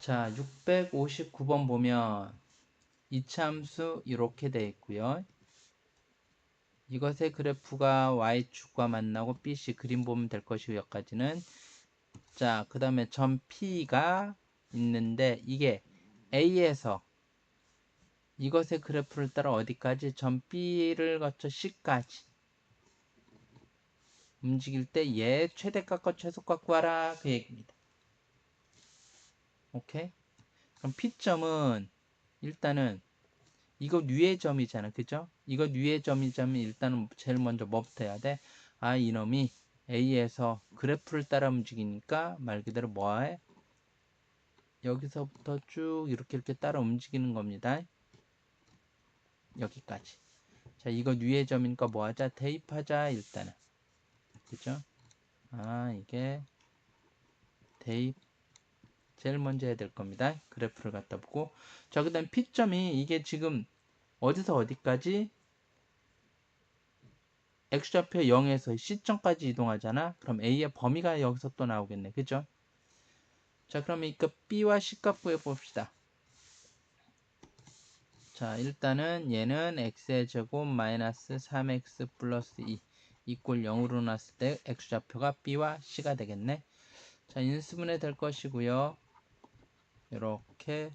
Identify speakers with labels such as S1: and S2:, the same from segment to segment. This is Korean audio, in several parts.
S1: 자, 659번 보면 이차함수 이렇게 되어 있고요. 이것의 그래프가 y축과 만나고 bc 그림 보면 될 것이고 여기까지는 자, 그 다음에 점 P가 있는데 이게 A에서 이것의 그래프를 따라 어디까지 점 B를 거쳐 C까지 움직일 때 얘 최대값과 최소값 구하라 그 얘기입니다. 오케이? 그럼 P점은 일단은 이거 위의 점이잖아. 그죠? 이거 위의 점이자면 일단은 제일 먼저 뭐부터 해야 돼? 아, 이놈이 A에서 그래프를 따라 움직이니까 말 그대로 뭐해? 여기서부터 쭉 이렇게 이렇게 따라 움직이는 겁니다. 여기까지. 자, 이거 위의 점이니까 뭐 하자? 대입하자, 일단은. 그죠? 아, 이게 대입. 제일 먼저 해야 될 겁니다. 그래프를 갖다 보고. 자, 그 다음 P점이 이게 지금 어디서 어디까지? x좌표 0에서 C점까지 이동하잖아. 그럼 A의 범위가 여기서 또 나오겠네. 그죠? 자, 그러면 이거 B와 C값 구해봅시다. 자, 일단은 얘는 x의 제곱 마이너스 3x 플러스 2 이꼴 0으로 놨을 때 x좌표가 B와 C가 되겠네. 자, 인수분해 될 것이고요. 이렇게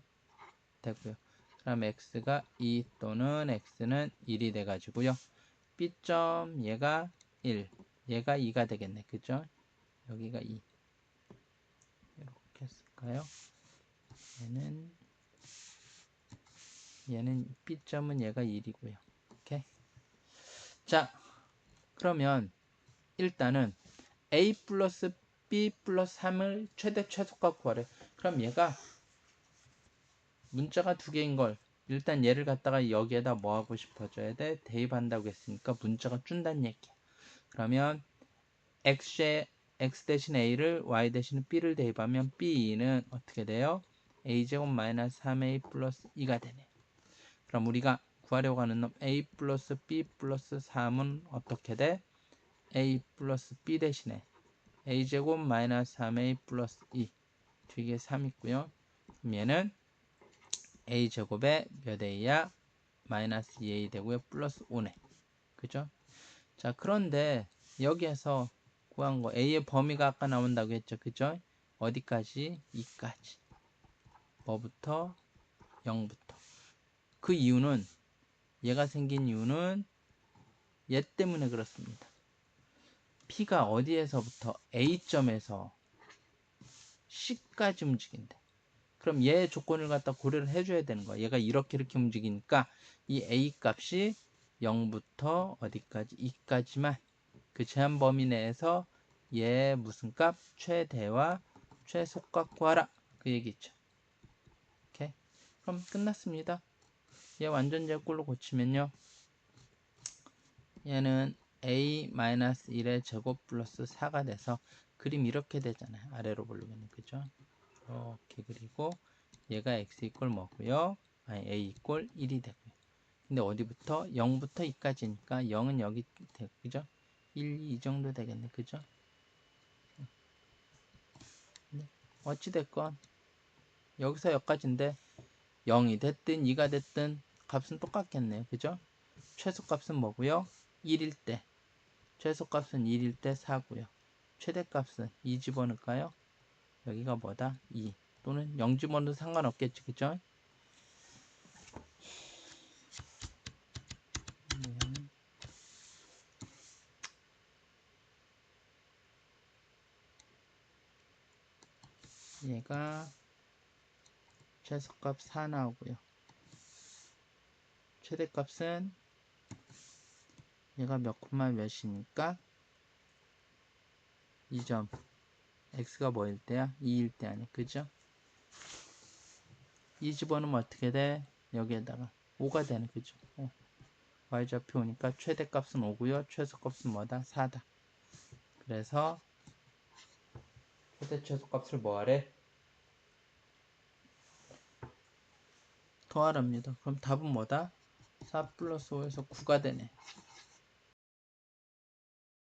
S1: 되고요. 그럼 x가 2 또는 x는 1이 돼 가지고요. B점 얘가 1 얘가 2가 되겠네. 그죠? 여기가 2 이렇게 했을까요? 얘는 얘는 B점은 얘가 1이고요. 오케이. 자 그러면 일단은 A 플러스 B 플러스 3을 최대 최소값 구하래. 그럼 얘가 문자가 두 개인 걸 일단 얘를 갖다가 여기에다 뭐 하고 싶어져야 돼? 대입한다고 했으니까 문자가 준다는 얘기야. 그러면 x, x 대신 a를 y 대신 b를 대입하면 b는 어떻게 돼요? a제곱 마이너스 3a 플러스 2가 되네. 그럼 우리가 구하려고 하는 놈 a 플러스 b 플러스 3은 어떻게 돼? a 플러스 b 대신에 a제곱 마이너스 3a 플러스 2 뒤에 3 있고요. 그럼 얘는 a 제곱에 몇 a야? 마이너스 2a 되고요. 플러스 5네. 그죠? 자, 그런데 여기에서 구한 거 a의 범위가 아까 나온다고 했죠. 그죠? 어디까지? 2까지. 뭐부터? 0부터. 그 이유는 얘가 생긴 이유는 얘 때문에 그렇습니다. P가 어디에서부터 A점에서 C까지 움직인대. 그럼 얘 조건을 갖다 고려를 해줘야 되는 거야. 얘가 이렇게 이렇게 움직이니까 이 a 값이 0부터 어디까지 2까지만 그 제한 범위 내에서 얘 무슨 값 최대와 최소값 구하라 그 얘기 있죠. 오케이. 그럼 끝났습니다. 얘 완전 제꼴로 고치면요. 얘는 a-1의 제곱 플러스 4가 돼서 그림 이렇게 되잖아요. 아래로 보려면 그죠? 이렇게 그리고 얘가 x 이꼴 뭐고요? a 이꼴 1이 되고요. 근데 어디부터? 0부터 2까지니까 0은 여기 되고 그죠? 1, 2 정도 되겠네. 그죠? 네. 어찌됐건 여기서 여기까지인데 0이 됐든 2가 됐든 값은 똑같겠네요. 그죠? 최소값은 뭐고요? 1일 때 최소값은 1일 때 4고요. 최대값은 2 집어넣을까요? 여기가 뭐다? 2 또는 0 집어넣어도 상관없겠지 그죠? 얘가 최소값 4 나오고요. 최대값은 얘가 몇 콤마 몇이니까 2점 x가 뭐일 때야? 2일 때 아니야. 그죠? 이 집어넣으면 어떻게 돼? 여기에다가 5가 되는 그죠? 어. y좌표 오니까 최대값은 5고요. 최소값은 뭐다? 4다. 그래서 최대 최소값을 뭐하래? 더하랍니다. 그럼 답은 뭐다? 4 플러스 5에서 9가 되네.